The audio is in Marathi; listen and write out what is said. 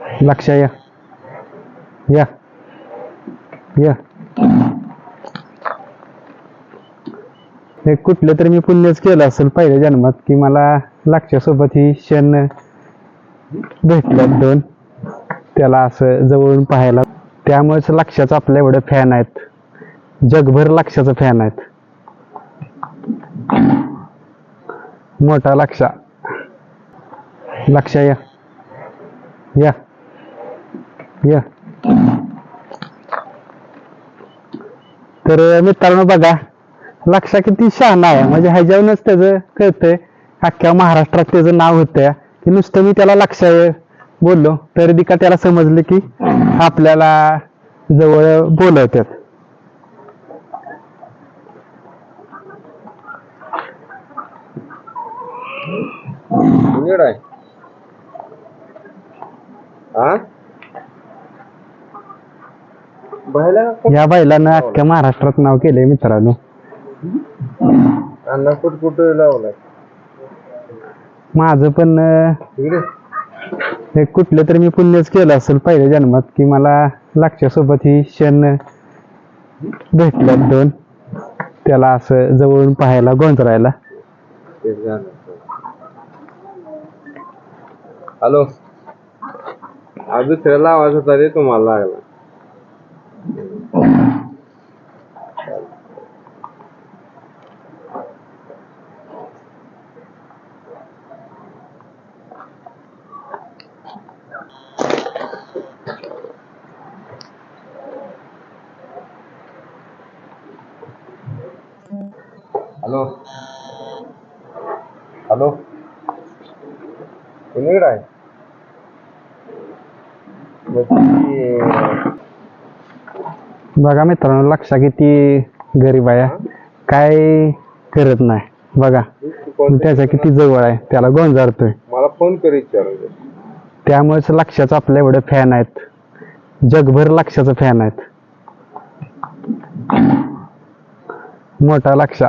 लक्ष या. या. या. हे कुठलं तरी मी पुण्यच केलं असेल पहिल्या जन्मात की मला लक्षासोबत ही क्षण भेटल्यात दोन. त्याला असं जवळून पाहायला. त्यामुळेच लक्षाचं आपल्या एवढे फॅन आहेत. जगभर लक्षाचं फॅन आहेत. मोठा लक्षा. लक्ष या. या. या. तर मित्रांनो बघा लक्षा किती शहाणा आहे. म्हणजे ह्याच्यावरूनच त्याचं कळतंय अख्ख्या महाराष्ट्रात त्याचं नाव होतं की नुसतं मी त्याला लक्ष बोललो तरी दिका का त्याला समजलं की आपल्याला जवळ बोलवतात. आहे. हा या बैलानं अख्ख्या महाराष्ट्रात नाव केलंय मित्रांनो. अण्णा कुठ कुठं लावलाय? माझं पण अं, हे कुठलं तरी मी पुण्यच केलं असेल पहिल्या जन्मात की मला लक्षासोबत ही क्षण भेटल्यात दोन. त्याला असं जवळून पाहायला गोंधळायला. हॅलो. आज दुसऱ्याला आवाज होता रे तुम्हाला लागला. हॅलो हॅलो कुणीकडे आहे मग ती- बघा मित्रांनो लक्षा किती गरीब आहे. काय करत नाही. बघा त्याच्या किती जवळ आहे. त्याला गोंजारतोय मला फोन कर. त्यामुळेच लक्षाचं आपल्या एवढे फॅन आहेत. जगभर लक्षाचं फॅन आहेत. मोठा लक्षा.